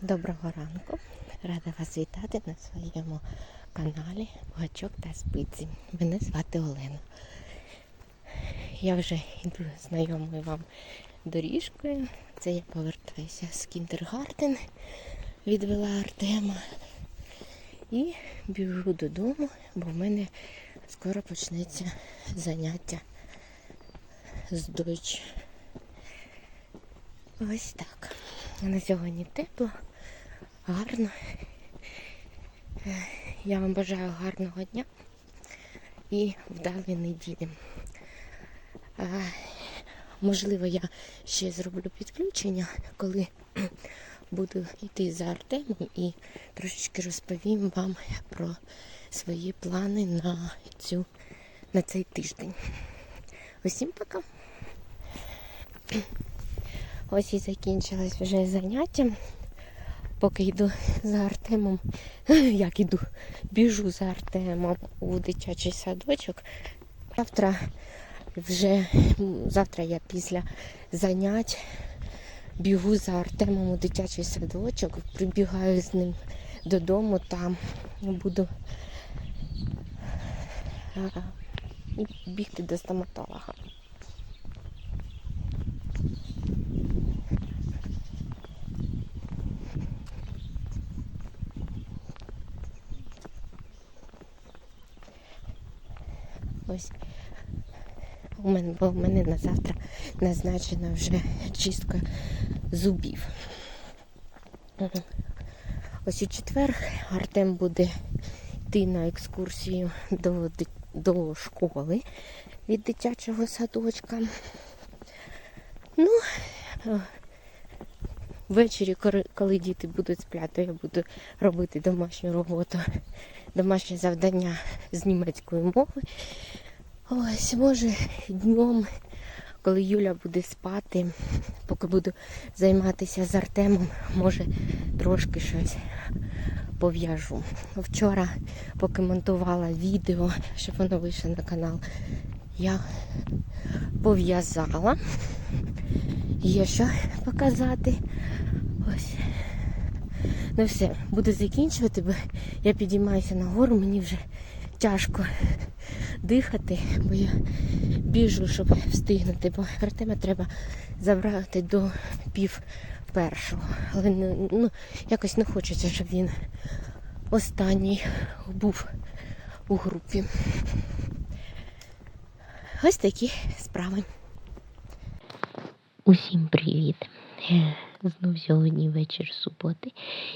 Доброго ранку. Рада вас вітати на своєму каналі Гачок та Спиці. Мене звати Олена. Я вже йду знайомою вам доріжкою. Це я повертаюся з кіндергартен, відвела Артема і біжу додому, бо в мене скоро почнеться заняття з дочь. Ось так. На сьогодні тепло, гарно. Я вам бажаю гарного дня і вдалої неділі. Можливо, я ще зроблю підключення, коли буду йти за Артемом і трошечки розповім вам про свої плани на, цю, на цей тиждень. Усім пока! Ось і закінчилось вже заняття. Поки йду за Артемом, як іду, біжу за Артемом у дитячий садочок. Завтра вже завтра я після занять бігу за Артемом у дитячий садочок, прибігаю з ним додому, там буду бігти до стоматолога. Ось у мене, бо в мене на завтра назначена вже чистка зубів. Ось у четвер Артем буде йти на екскурсію до, до школи від дитячого садочка. Ну, е, ввечері, коли діти будуть спляти, я буду робити домашню роботу, домашнє завдання з німецької мови. Ось, може, днем, коли Юля буде спати, поки буду займатися з Артемом, може трошки щось пов'яжу. Вчора, поки монтувала відео, щоб воно вийшло на канал, я пов'язала. Є що показати. Ось. Ну все, буду закінчувати, бо я підіймаюся нагору, мені вже тяжко дихати, бо я біжу, щоб встигнути, бо Артема треба забрати до пів першого. Але не- ну, якось не хочеться, щоб він останній був у групі. Ось такі справи. Усім привіт! Знов сьогодні вечір суботи,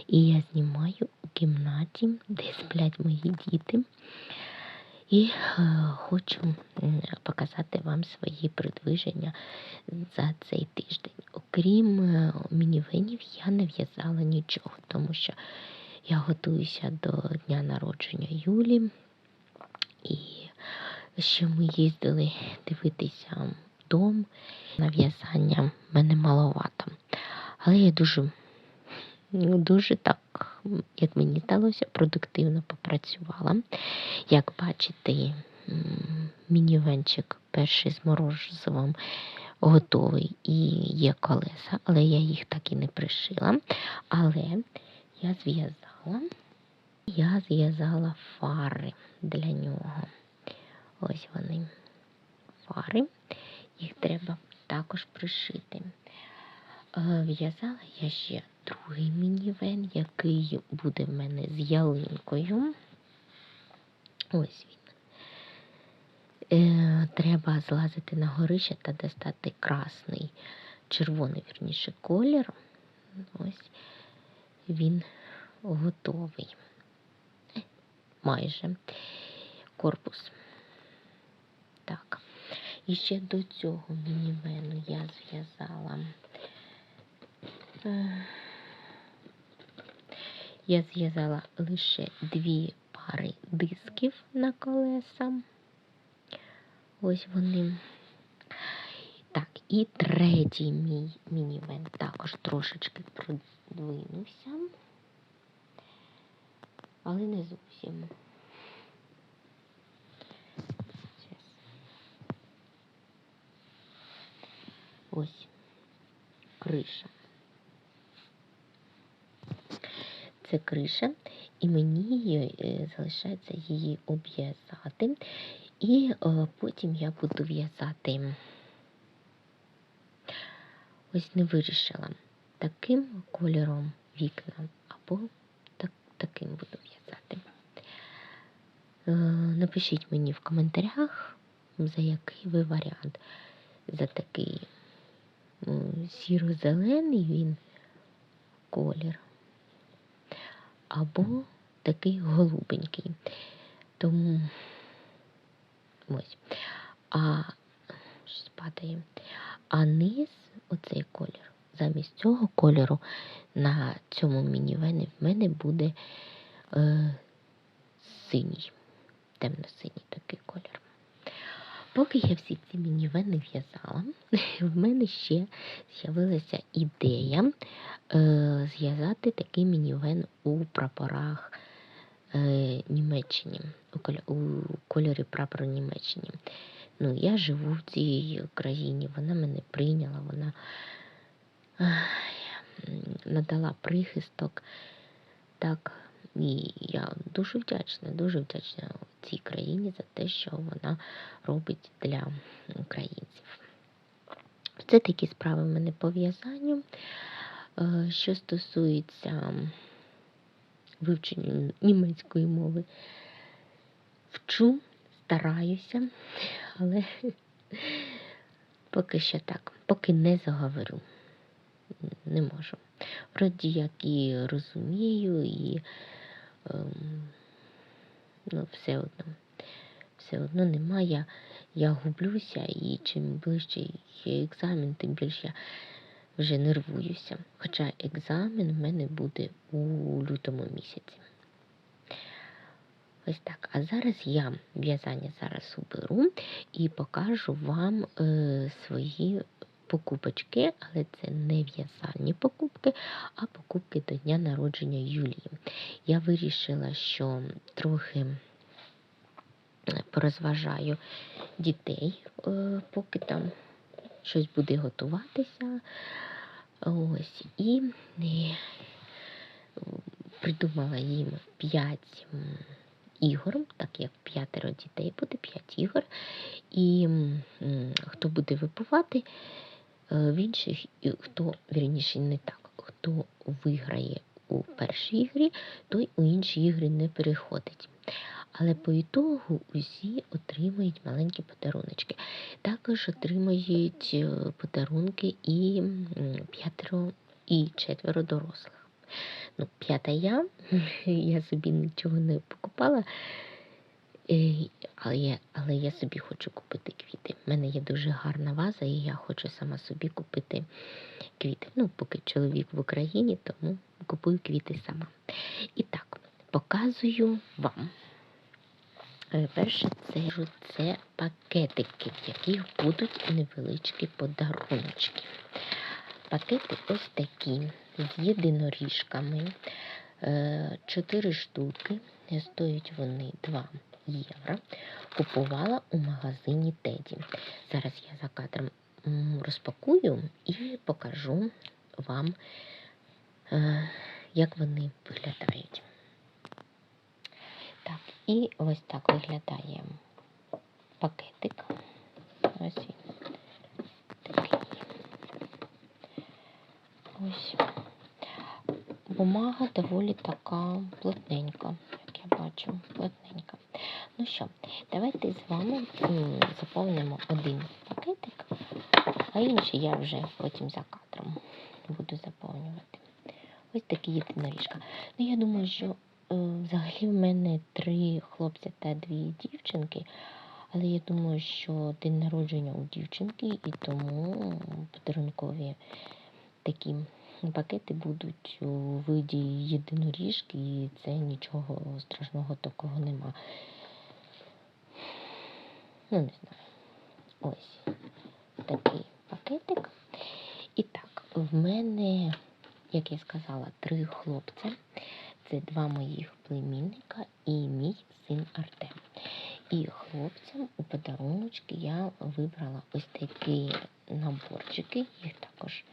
і я знімаю у кімнаті, де сплять мої діти. І е, хочу показати вам свої продвиження за цей тиждень. Окрім е, мінівенів, я не в'язала нічого, тому що я готуюся до дня народження Юлі. І ще ми їздили дивитися дом. На в'язання мене маловато. Але я дуже, дуже так, як мені здалося, продуктивно попрацювала. Як бачите, мінівенчик перший з морозивом готовий і є колеса, але я їх так і не пришила. Але я зв'язала, я зв'язала фари для нього. Ось вони фари. Їх треба також пришити. В'язала я ще другий мінівен, який буде в мене з ялинкою. Ось він. Е, треба злазити на горище та достати красний, червоний, вірніше, колір. Ось він готовий. Е, Майже корпус. Так. І ще до цього мінівену я зв'язала. Я зв'язала лише дві пари дисків на колеса. Ось вони. Так, і третій мій мінівен також трошечки продвинувся, але не зовсім. Ось криша. Це криша, і мені е, залишається її обв'язати. І е, потім я буду в'язати. Ось не вирішила таким кольором вікна або так, таким буду в'язати. Е, Напишіть мені в коментарях, за який ви варіант. За такий сіро-зелений він колір, або такий голубенький. Тому ось. А спадає. падає. А низ, оцей колір, замість цього кольору на цьому мінівені в мене буде е, синій, темно-синій такий колір. Поки я всі ці мінівени в'язала, в мене ще з'явилася ідея е, зв'язати такий мінівен у прапорах е, Німеччині, у, у кольорі прапору Німеччини. Ну, я живу в цій країні, вона мене прийняла, вона надала прихисток. Так, і я дуже вдячна, дуже вдячна цій країні за те, що вона робить для українців. Це такі справи в мене по в'язанню. Е, Що стосується вивчення німецької мови, вчу, стараюся, але поки що так, поки не заговорю. Не можу. Вроді як і розумію, і ну, все одно. Все одно немає. Я, я гублюся, і чим ближче є екзамен, тим більше я вже нервуюся. Хоча екзамен в мене буде у лютому місяці. Ось так. А зараз я в'язання зараз уберу і покажу вам е, свої покупочки, але це не в'язальні покупки, а покупки до дня народження Юлії. Я вирішила, що трохи порозважаю дітей, е, поки там щось буде готуватися. Ось, і е, придумала їм 5 ігор, так як п'ятеро дітей буде, 5 ігор. І хто буде випивати, в інших, і хто, вірніше, не так, хто виграє у першій ігрі, той у інші ігри не переходить. Але по ітогу усі отримують маленькі подаруночки. Також отримують е, подарунки і п'ятеро і четверо дорослих. Ну, п'ята я, я собі нічого не покупала, е, але я, але я собі хочу купити квіти. У мене є дуже гарна ваза, і я хочу сама собі купити квіти. Ну, поки чоловік в Україні, тому купую квіти сама. І так, показую вам. Е, Перше це, це пакетики, в яких будуть невеличкі подаруночки. Пакети ось такі з єдиноріжками. Е, Чотири штуки. Стоять вони 2 євро. Купувала у магазині Теді. Зараз я за кадром розпакую і покажу вам, е, як вони виглядають. Так, і ось так виглядає пакетик. Ось він такий. Ось. Бумага доволі така плотненька, як я бачу, плотненька. Ну що, давайте з вами заповнимо один пакетик, а інший я вже потім за кадром буду заповнювати. Ось такі єдиноріжка. Ну, я думаю, що е, взагалі в мене три хлопця та дві дівчинки. Але я думаю, що день народження у дівчинки, і тому подарункові такі пакети будуть у виді єдиноріжки, і це нічого страшного такого нема. Ну, не знаю. Ось такий пакетик. І так, в мене, як я сказала, три хлопця. Це два моїх племінника і мій син Артем. І хлопцям у подаруночки я вибрала ось такі наборчики, їх також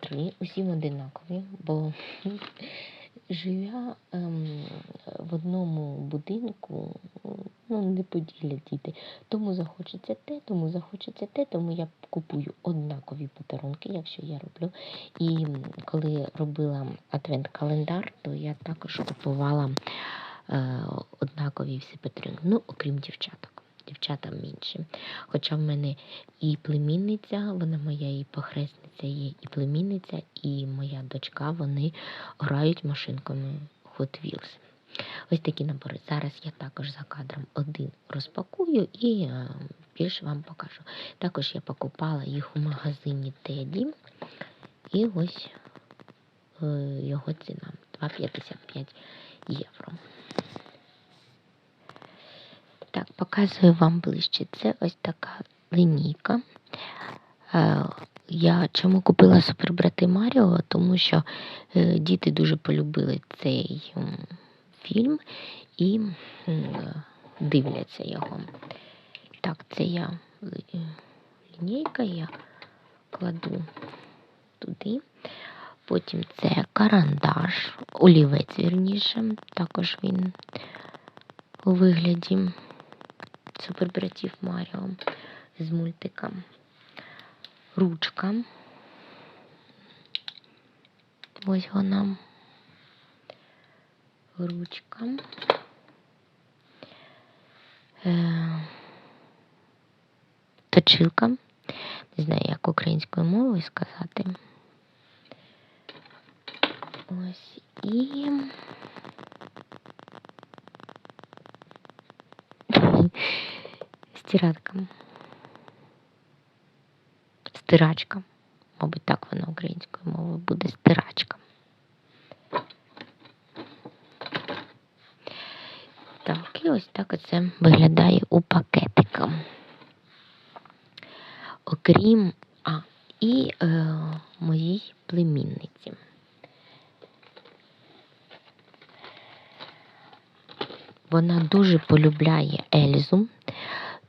три, усім одинакові, бо живя ем, в одному будинку, ну, не поділять діти. Тому захочеться те, тому захочеться те, тому я купую однакові подарунки, якщо я роблю. І коли робила адвент-календар, то я також купувала е, однакові всі подарунки, ну, окрім дівчаток. Дівчатам менше. Хоча в мене і племінниця, вона моя і похресниця є, і племінниця, і моя дочка, вони грають машинками Hot Wheels. Ось такі набори. Зараз я також за кадром один розпакую і е, більше вам покажу. Також я покупала їх у магазині Теді. І ось е, його ціна 2,55 євро. Так, показую вам ближче. Це ось така лінійка. Е, Я чому купила супербрати Маріо? Тому що діти дуже полюбили цей фільм і дивляться його. Так, це я лінійка, я кладу туди. Потім це карандаш, олівець, вірніше, також він у вигляді супербратів Маріо з мультика. Ручка. Ось вона. Ручка. Е, точилка. Не знаю, як українською мовою сказати. Ось і. Стиратка. Стирачка. Мабуть, так вона українською мовою буде стирачка. Так, і ось так оце виглядає у пакетика. Окрім а, і е, моїй племінниці. Вона дуже полюбляє Ельзу,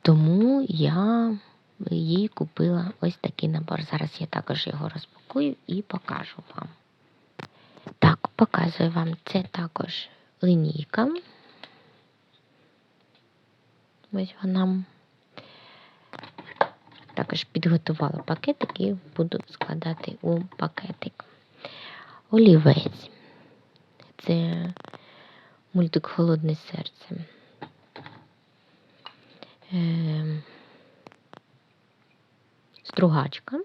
тому я їй купила ось такий набор. Зараз я також його розпакую і покажу вам. Так, показую вам. Це також лінійка. Ось вона. Також підготувала пакетик і буду складати у пакетик. Олівець. Це мультик Холодне серце. Е, Стругачка.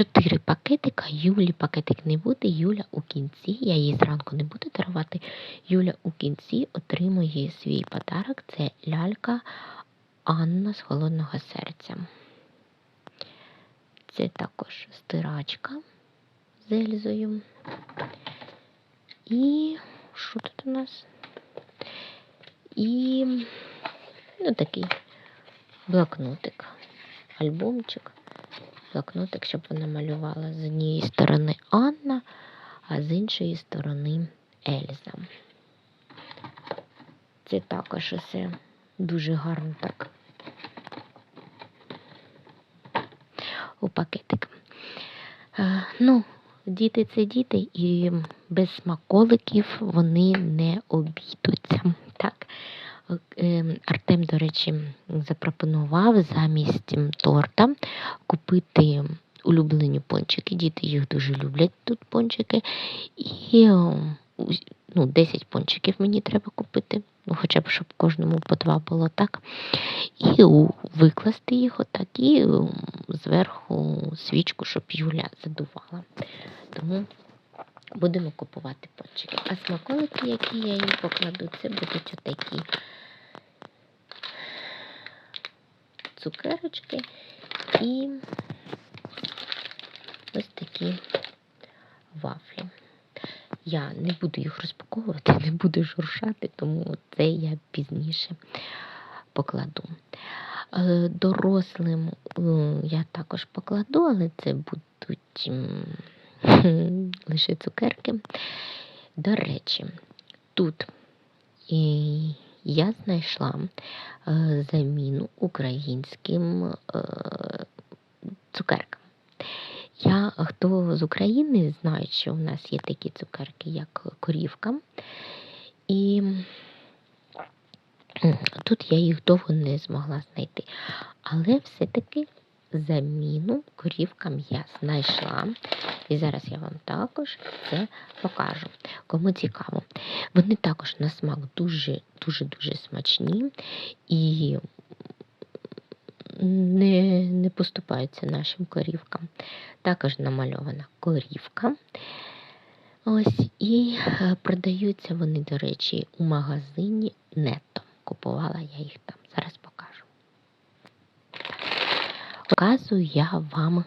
Е, Чотири пакетика. Юлі пакетик не буде. Юля у кінці. Я її зранку не буду дарувати. Юля у кінці отримує свій подарок. Це лялька Анна з холодного серця. Це також стирачка з Ельзою. І що тут у нас? І ну, такий блокнотик, альбомчик, блокнотик, щоб вона малювала з однієї сторони Анна, а з іншої сторони Ельза. Це також усе дуже гарно так у пакетик. Е, ну, діти це діти, і без смаколиків вони не обійдуться. Так. Е, Артем, до речі, запропонував замість торта купити улюблені пончики. Діти їх дуже люблять тут пончики. І ну, 10 пончиків мені треба купити. Ну, хоча б щоб кожному по два було так. І викласти їх отак, і зверху свічку, щоб Юля задувала. Тому будемо купувати пончики. А смаколики, які я їй покладу, це будуть отакі цукерочки і ось такі вафлі. Я не буду їх розпаковувати, не буду шуршати, тому це я пізніше покладу. Е, Дорослим я також покладу, але це будуть лише цукерки. До речі, тут і я знайшла е, заміну українським е, цукеркам. Я, хто з України, знає, що у нас є такі цукерки, як корівка. І тут я їх довго не змогла знайти. Але все-таки заміну корівкам я знайшла. І зараз я вам також це покажу. Кому цікаво. Вони також на смак дуже дуже дуже смачні і не, не поступаються нашим корівкам. Також намальована корівка. Ось і е, продаються вони, до речі, у магазині Нетто. Купувала я їх там. Зараз покажу. Показую я вам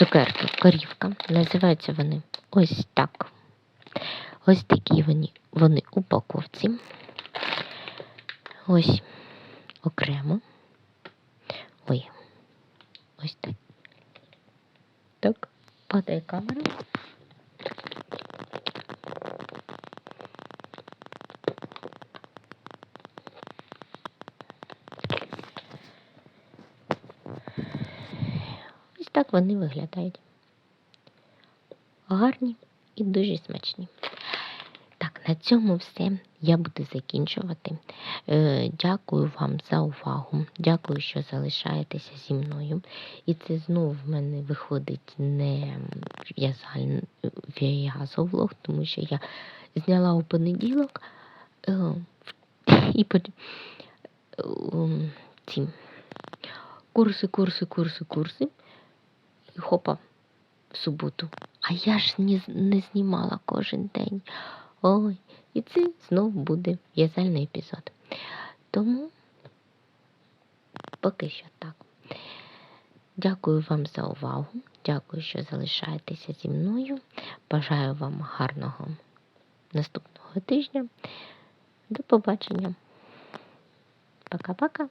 цукерки, корівка. Називаються вони ось так. Ось такі вони, вони упаковці. Ось окремо. Ой, ось так. Так, падає камера. Ось так вони виглядають. Гарні і дуже смачні. Так, на цьому все. Я буду закінчувати. Е, Дякую вам за увагу. Дякую, що залишаєтеся зі мною. І це знову в мене виходить не в'язовлог, тому що я зняла у понеділок е, і е, ці курси, курси, курси, курси. Хопа в суботу. А я ж не, не знімала кожен день. Ой, і це знов буде в'язальний епізод. Тому поки що так. Дякую вам за увагу. Дякую, що залишаєтеся зі мною. Бажаю вам гарного наступного тижня. До побачення. Пока-пока.